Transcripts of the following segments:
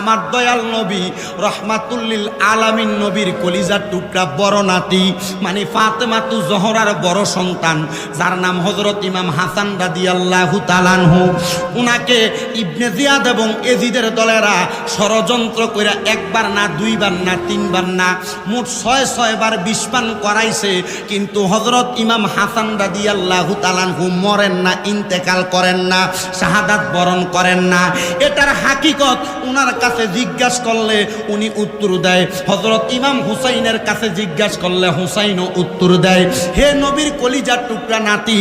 আমার দয়াল নবী রহমাতুল্লিল আলামিন নবীর কলিজার টুকরা বড় নাতি মানে ফাতেমাতু জহরার বড় সন্তান, যার নাম হজরত ইমাম হাসান রাদি আল্লাহ তালানহু উনাকে ইবনে জিয়াদ এবং এজিদের দলেরা ষড়যন্ত্র করে একবার না, দুইবার না, তিনবার না, মোট ছয় ছয়বার বিষপান করাইছে, কিন্তু হজরত ইমাম হাসান রাদি আল্লাহ তালানহু মরেন না, ইন্তেকাল করেন না, শাহাদাত বরণ করেন না। এটার হাকিকত উনার কাছে জিজ্ঞাসা করলে উনি উত্তর দেয়। হজরত ইমাম হুসাইনের কাছে জিজ্ঞাসা করলে হুসাইনও উত্তর দেয়। হে নবীর কলিজার টুকরা নাতি,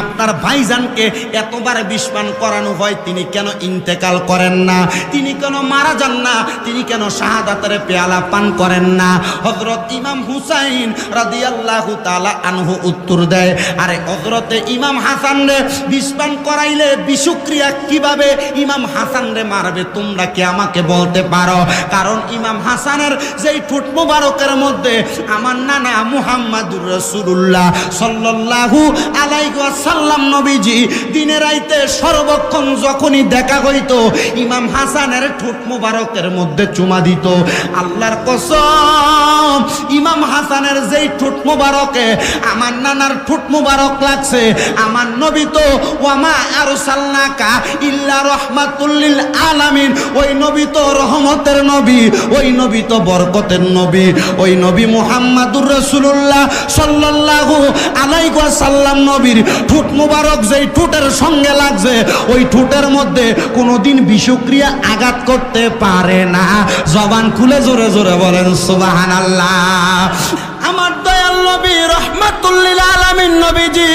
আপনার ভাইজানকে এতবার বিষপান করানো হয়, তিনি কেন ইন্তেকাল করেন না? তিনি কেন মারা যান না? তিনি কেন শাহাদাতের পেয়ালা পান করেন না? হজরত ইমাম হুসাইন রাদিয়াল্লাহু তাআলা আনহু উত্তর দেয়, আরে হজরতে ইমাম হাসান রে, বিষপান করাইলে বিষক্রিয়া কীভাবে? ইমাম হাসান রে মারবে, তোমরা কি আমাকে বলতে পারো। কারণ ইমাম হাসানের যেই ঠোঁট মোবারকের মধ্যে, আমার নানা মুহাম্মাদুর রসুল্লাহ সাল্লাল্লাহু আলাইহি ওয়াসাল্লাম নবীজি দিনে রাইতে সর্বক্ষণ যখনই দেখা হইতো, ইমাম হাসানের ঠোঁট মোবারকের মধ্যে চুমা দিত। আল্লাহর কসম, ইমাম হাসানের যেই ঠোঁট মোবারকে, আমার নানার ঠোঁট মোবারক লাগছে। আমার নবী তো ওয়ামা আরসালনাকা ইল্লা রহমাতুল্লিল আলামিন। ওই নবী তো রহমতের নবী, ওই নবী তো বরকতের নবী, ওই নবী মুহাম্মাদুর রাসূলুল্লাহ সাল্লাল্লাহু আলাইহি ওয়াসাল্লাম নবীর ঠোঁট মোবারক যেই ঠোঁটের সঙ্গে লাগছে, ওই ঠোঁটের মধ্যে কোনোদিন বিষক্রিয়া আঘাত করতে পারে না। জবান খুলে জোরে জোরে বলেন সুবাহান আল্লাহ আমার দয়াল নবী, রহমাতুল্লিল আলামিন নবীজি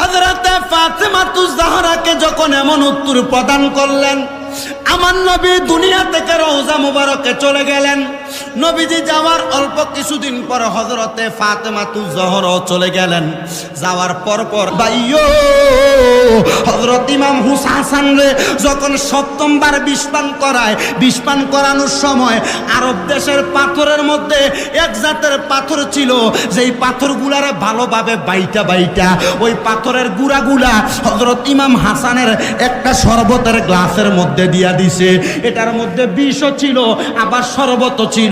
হজরতে ফাতেমাতু জাহরাকে যখন এমন উত্তর প্রদান করলেন আমার নবী দুনিয়া থেকে রওজা মুবারকে চলে গেলেন। নবীজি যাওয়ার অল্প কিছুদিন পর হজরতে ফাতেমাতু জহরও চলে গেলেন। যাওয়ার পর পর বাইও হজরত ইমাম হুসা হাসান যখন সপ্তমবার বিষপান করায়, বিষপান করানোর সময় আরব দেশের পাথরের মধ্যে এক জাতের পাথর ছিল, যেই পাথরগুলারে ভালোভাবে বাইটা বাইটা, ওই পাথরের গুড়াগুলা হজরত ইমাম হাসানের একটা শরবতের গ্লাসের মধ্যে দিয়া দিছে। এটার মধ্যে বিষও ছিল, আবার শরবত ছিল।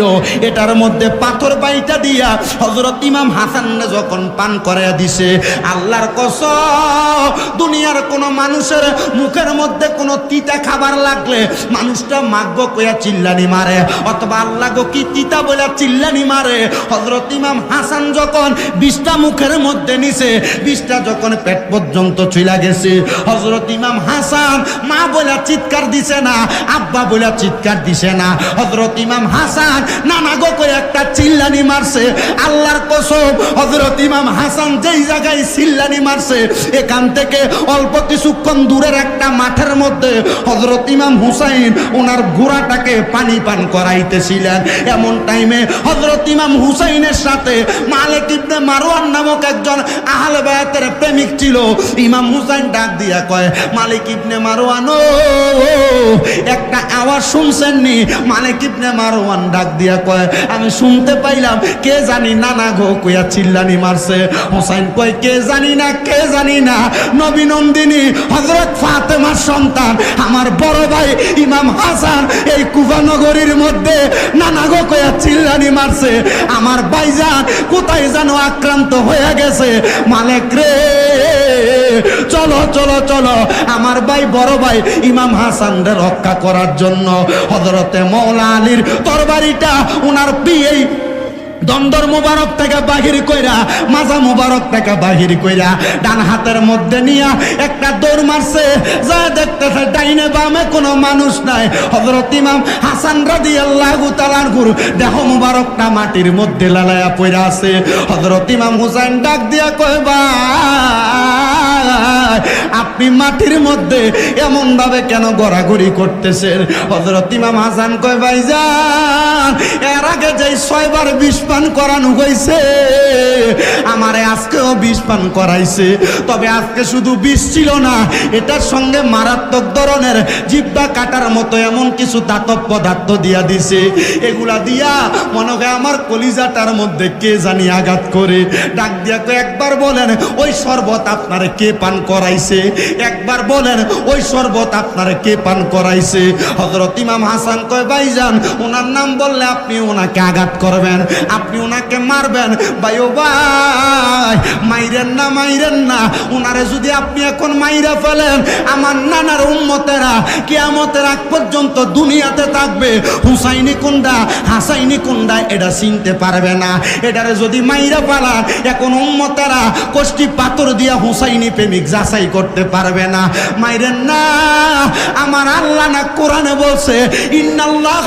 এটার মধ্যে পাথর বাইটা দিয়া হজরত ইমাম হাসান যখন পান করে দিছে, আল্লাহর কসম, দুনিয়ার কোনো মানুষের মুখের মধ্যে কোনো তিতা খাবার লাগলে মানুষটা মাগ্য কইয়া চিল্লানি মারে, অথবা আল্লাহ গো কি তিতা বলে চিল্লানি মারে। হজরত ইমাম হাসান যখন বিষটা মুখের মধ্যে নিছে বিষটা যখন পেট পর্যন্ত চলে গেছে হজরত ইমাম হাসান মা বলে চিৎকার দিছে না, আব্বা বলে চিৎকার দিছে না হজরত ইমাম হাসান নানা গো করে একটা চিল্লানি মারছে। আল্লাহর কসম হজরত ইমাম হাসান যেই জায়গায় চিল্লানি মারছে, এখান থেকে অল্প কিছুক্ষণ দূরের একটা মাঠের মধ্যে হজরত ইমাম হুসাইন ওনার ঘোড়াটাকে পানি পান করাইতেছিলেন। এমন টাইমে হজরত ইমাম হুসাইনের সাথে মালিক ইবনে মারওয়ান নামক একজন আহলে বায়াতের প্রেমিক ছিল। ইমাম হুসাইন ডাক দিয়া কয়, মালিক ইবনে ও একটা আওয়াজ শুনছেন নি মালিক ইবনে মারওয়ান ডাক দিয়া কয়, আমি শুনতে পাইলাম, কে জানি নানা গো কইয়া চিল্লানি মারছে। হুসাইন কয়, কে জানি না, কে জানি না। নবী নন্দিনী হজরত ফাতেমার সন্তান, আমার বড় ভাই ইমাম হাসান, এই কুফানগরীর মধ্যে নানা গো কয়া চিল্লানি মারছে। আমার ভাইজান কোথায় যেন আক্রান্ত হয়ে গেছে। মালিক রে চলো চলো চলো। আমার ভাই, বড় ভাই, ইমাম হাসান রক্ষা করার জন্য হজরতে মৌলা আলীর তরবারিটা উনার পিয়েই দন্দর মুবারক থেকে বাহির কইরা, মাজা মুবারক থেকে বাহির কইরা ডান হাতের মধ্যে নিয়া একটা দৌড় মারছে। যা দেখতেছে ডাইনে বামে কোনো মানুষ নাই। হজরত ইমাম হাসান রাদি আল্লাহ তালানহুর দেহ মুবারকটা মাটির মধ্যে লালায়া পইরা আছে। হজরত ইমাম হুসাইন ডাক দিয়া কয়, ভাই, আপনি মাটির মধ্যে এমন ভাবে কেন গড়াগড়ি করতেছেন? হজরত ইমাম হাসান কয়, ভাই, যান। আগে যে ছয়বার বিষ পান করানো হয়েছে, আমারে আজকেও বিষ পান করাইছে। তবে আজকে শুধু বিষ ছিল না, এটার সঙ্গে মারাত্মক ধরনের জিব্বা কাটার মতো এমন কিছু দাতব পদার্থ দিয়া দিছে। এগুলা দিয়া মনে হয় আমার কলিজাটার মধ্যে কে জানি আঘাত করে। ডাক দিয়া তো একবার বলেন, ওই শরবত আপনারে কে পান করাইছে? একবার বলেন, ওই শরবত আপনারে কে পান করাইছে? হজরত ইমাম হাসান কয়, ভাইজান, ওনার নাম বললে আপনি ওনাকে আঘাত করবেন, আপনি ওনাকে মারবেন। ভাই ও ভাই, মাইরেন না মাইরেন না। ওনারে যদি আপনি এখন মাইরা ফেলেন, আমার নানার উম্মতেরা কিয়ামতের আগ পর্যন্ত দুনিয়াতে থাকবে। হুসাইনি কুন্ডা হাসাইনি কুন্ডা এটা চিনতে পারবে না। এটারে যদি মাইরা ফেলান, এখন উম্মতেরা কোষ্টি পাথর দিয়া হুসাইনি প্রেমিক যাচাই করতে পারবে না। মাইরেন না, আমার আল্লাহ না কোরআনে বলছে, ইন্নাল্লাহ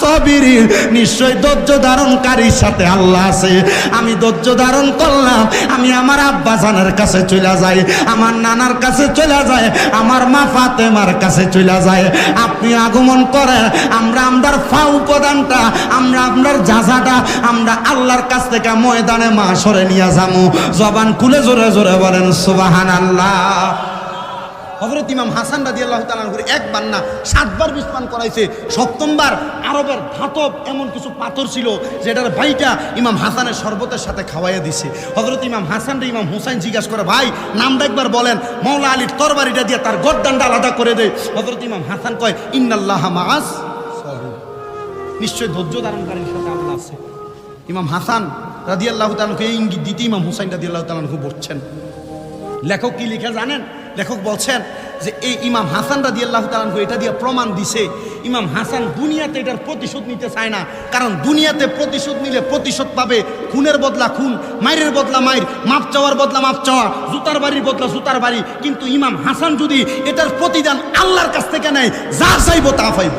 সাবিরিন। নিশ্চয় ধৈর্য ধারণকারীর সাথে আল্লাহ আছে। আমি ধৈর্য ধারণ করলাম, আমি আমার আব্বা জানের কাছে চলে যাই, আমার নানার কাছে চলে যায় আমার মা ফাতেমার কাছে চলে যায় আপনি আগমন করেন, আমরা আমরার ফা উপাদানটা, আমরা আপনার যাজাটা আমরা আল্লাহর কাছ থেকে ময়দানে মা সরে নিয়ে যাব জবান খুলে জোরে জোরে বলেন সুবাহান আল্লাহ হজরত ইমাম হাসান রাজি আল্লাহ তালানহুর একবার না সাতবার বিস্পান করাইছে। সপ্তমবার আরবের ধাতব এমন কিছু পাথর ছিল যেটার ভাইটা ইমাম হাসানের শরবতের সাথে খাওয়াইয়া দিছে। হজরত ইমাম হাসান রে ইমাম হুসাইন জিজ্ঞাসা করে, ভাই, নামটা একবার বলেন। মৌলা আলীর তরবারিটা দিয়ে তার গদ্দানটা আলাদা করে দেয় হজরত ইমাম হাসান কয়, ইন্নাল্লাহ মাস নিশ্চয় ধৈর্য ধারণকারীর সাথে আল্লাহ আছে। ইমাম হাসান রাজি আল্লাহ তালুকে ইঙ্গিত দিতে ইমাম হুসাইন রাজি আল্লাহ তালু বলছেন। লেখক কি লিখে জানেন? লেখক বলছেন যে এই ইমাম হাসান রাজি আল্লাহ তালানহু এটা দিয়ে প্রমাণ দিছে, ইমাম হাসান দুনিয়াতে এটার প্রতিশোধ নিতে চায় না। কারণ দুনিয়াতে প্রতিশোধ নিলে প্রতিশোধ পাবে খুনের বদলা খুন, মায়ের বদলা মায়ের, মাপ চাওয়ার বদলা মাপ চাওয়া, জুতার বাড়ির বদলা জুতার বাড়ি। কিন্তু ইমাম হাসান যদি এটার প্রতিদান আল্লাহর কাছ থেকে নেয় যা চাইব তা পাইব।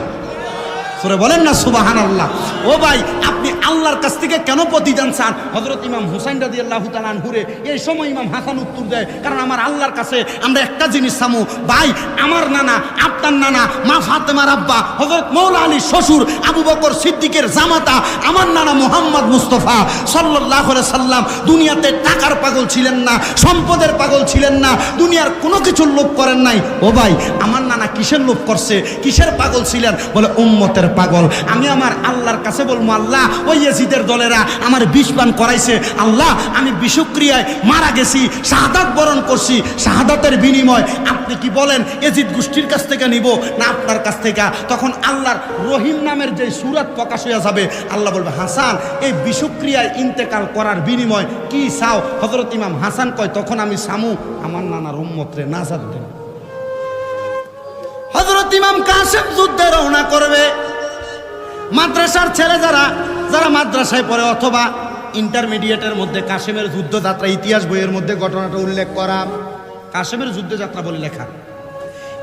সরে বলেন না সুবাহান আল্লাহ ও ভাই, আপনি আল্লাহর কাছ থেকে কেন প্রতিদান চান? হজরত ইমাম হুসাইন রাজি আল্লাহ তালান হুরে এই সময় ইমাম হাসান উত্তর দেয়, কারণ আমার আল্লাহর কাছে আমরা একটা জিনিস সামু ভাই, আমার নানা, আপনার নানা, মা ফাতেমার আব্বা হজরত মৌলা আলী শ্বশুর, আবু বকর সিদ্দিকের জামাতা, আমার নানা মোহাম্মদ মুস্তফা সাল্লাহ সাল্লাম, দুনিয়াতে টাকার পাগল ছিলেন না, সম্পদের পাগল ছিলেন না, দুনিয়ার কোনো কিছুর লোভ করেন নাই। ও ভাই, আমার নানা কিসের লোভ করছে? কিসের পাগল ছিলেন? বলে, উম্মতের পাগল। আমি আমার আল্লাহর কাছে বলব, আল্লাহ, ওই এজিদের দলেরা আমার বিষ পান করাইছে। আল্লাহ, আমি বিষক্রিয়ায় মারা গেছি, শাহাদাত বরণ করছি, শাহাদাতের বিনিময়। আপনি কি বলেন এজিদ গোষ্ঠীর কাছ থেকে নিব, না আপনার কাছ থেকে? তখন আল্লাহর রহিম নামের যে সুরাত প্রকাশ হয়ে যাবে, আল্লাহ বলবে, হাসান, এই বিষক্রিয়ায় ইন্তেকাল করার বিনিময় কি চাও? হজরত ইমাম হাসান কয়, তখন আমি সামু, আমার নানার উম্মতরে নাজাদ দেন হজরত ইমাম কাসেম যুদ্ধে রওনা করবে। মাদ্রাসার ছেলে যারা যারা মাদ্রাসায় পড়ে অথবা ইন্টারমিডিয়েটের মধ্যে কাশেমের যুদ্ধযাত্রা, ইতিহাস বইয়ের মধ্যে ঘটনাটা উল্লেখ করা, কাশেমের যুদ্ধযাত্রা বলে লেখা।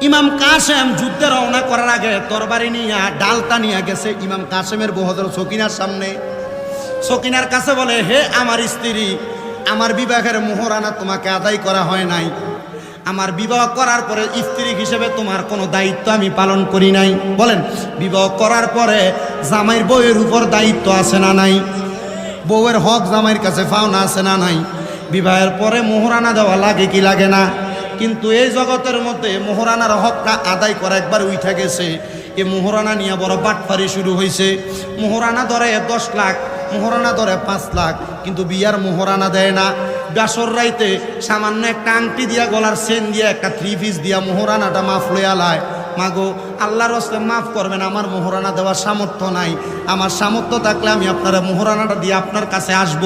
ইমাম কাশেম যুদ্ধে রওনা করার আগে তরবারি নিয়ে ডালটা নিয়ে গেছে ইমাম কাশেমের বহদর সকিনার সামনে। সকিনার কাছে বলে, হে আমার স্ত্রী, আমার বিবাহের মোহরানা তোমাকে আদায় করা হয় নাই। আমার বিবাহ করার পরে স্ত্রী হিসেবে তোমার কোনো দায়িত্ব আমি পালন করি নাই। বলেন, বিবাহ করার পরে জামাইয়ের বউয়ের উপর দায়িত্ব আছে না নাই? বউয়ের হক জামাইয়ের কাছে পাওনা আছে না নাই? বিবাহের পরে মোহরানা দেওয়া লাগে কি লাগে না? কিন্তু এই জগতের মধ্যে মোহরানার হকটা আদায় করা একবার উঠে গেছে। এ মোহরানা নিয়ে বড় বাটপারি শুরু হয়েছে। মোহরানা ধরে দশ লাখ, মোহরানা ধরে পাঁচ লাখ, কিন্তু বিয়ার মোহরানা দেয় না। বাসর রাইতে সামান্য একটা আংটি দিয়া গলার সেন দিয়া একটা থ্রি পিস দিয়া মোহরানাটা মাফ লইয়া মাগো, আল্লাহর মাফ করবেন, আমার মোহরানা দেওয়ার সামর্থ্য নাই। আমার সামর্থ্য থাকলে আমি আপনার মোহরানাটা দিয়ে আপনার কাছে আসব।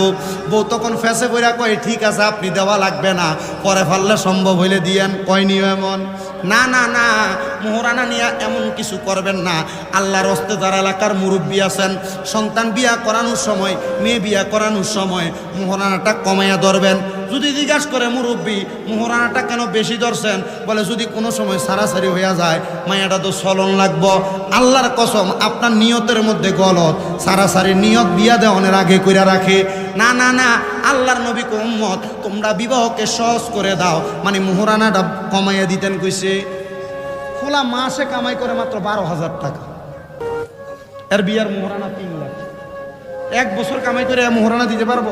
বউ তখন ফেসে বইরা কয়, ঠিক আছে, আপনি দেওয়া লাগবে না। পরে ফাললে সম্ভব হইলে দিয়েন। কয়নি এমন। না না না, মোহরানা নিয়ে এমন কিছু করবেন না। আল্লাহর হস্তে যারা এলাকার মুরব্বী আছেন, সন্তান বিয়া করানোর সময়, মেয়ে বিয়া করানোর সময় মোহরানাটা কমাইয়া ধরবেন। যদি জিজ্ঞাস করে মুরব্বী, মোহরানাটা কেন বেশি ধরছেন? বলে, যদি কোনো সময় সারাসারি হইয়া যায়, মায়াটা তো সলন লাগব। আল্লাহর কসম, আপনার নিয়তের মধ্যে গলত। সারাসারি নিয়ত বিয়া দেওয়ানের আগে কইরা রাখে। না না না, আল্লাহর নবী উম্মত, তোমরা বিবাহকে সহজ করে দাও। মানে মোহরানাটা কমাইয়া দিতেন কইছে, খোলা মাসে কামাই করে মাত্র বারো হাজার টাকা। এর বিয়ার মোহরানা তিন লাখ। এক বছর কামাই করে মোহরানা দিতে পারব?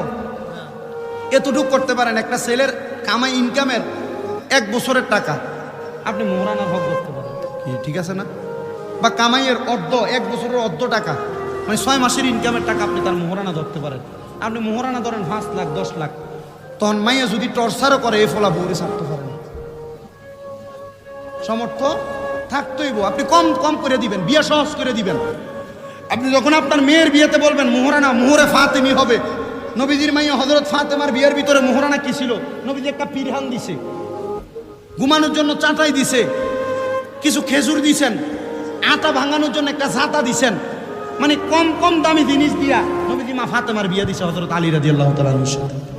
এতটুকু করতে পারেন একটা ছেলের কামাই ইনকামের এক বছরের টাকা। আপনি মোহরানা ভোগ করতে পারেন। কি ঠিক আছে না? বা কামাইয়ের অর্ধ এক বছরের অর্ধ টাকা মানে ছয় মাসের ইনকামের টাকা আপনি তার মোহরানা ধরতে পারেন। আপনি মোহরানা ধরেন পাঁচ লাখ দশ লাখ। তখন মাইয়া যদি টর্চারও করে এই ফলা বউরে ছাড়তে পারেন। সমর্থ থাকতেইব। আপনি কম কম করে দিবেন বিয়ে সহজ করে দিবেন। আপনি যখন আপনার মেয়ের বিয়েতে বলবেন মোহরানা মোহরে ফাতেমি হবে। নবীজির মাইয়া হজরত ফাতেমার বিয়ের ভিতরে মোহরানা কি ছিল? নবীজি একটা পিরহান দিছে। ঘুমানোর জন্য চাটাই দিছে। কিছু খেজুর দিছেন। আটা ভাঙানোর জন্য একটা ঝাঁটা দিছেন। মানে কম কম দামি জিনিস দিয়া নবীজি মা ফাতেমার বিয়া দিছে হজরত আলী রাজি আল্লাহ তালার সাথে।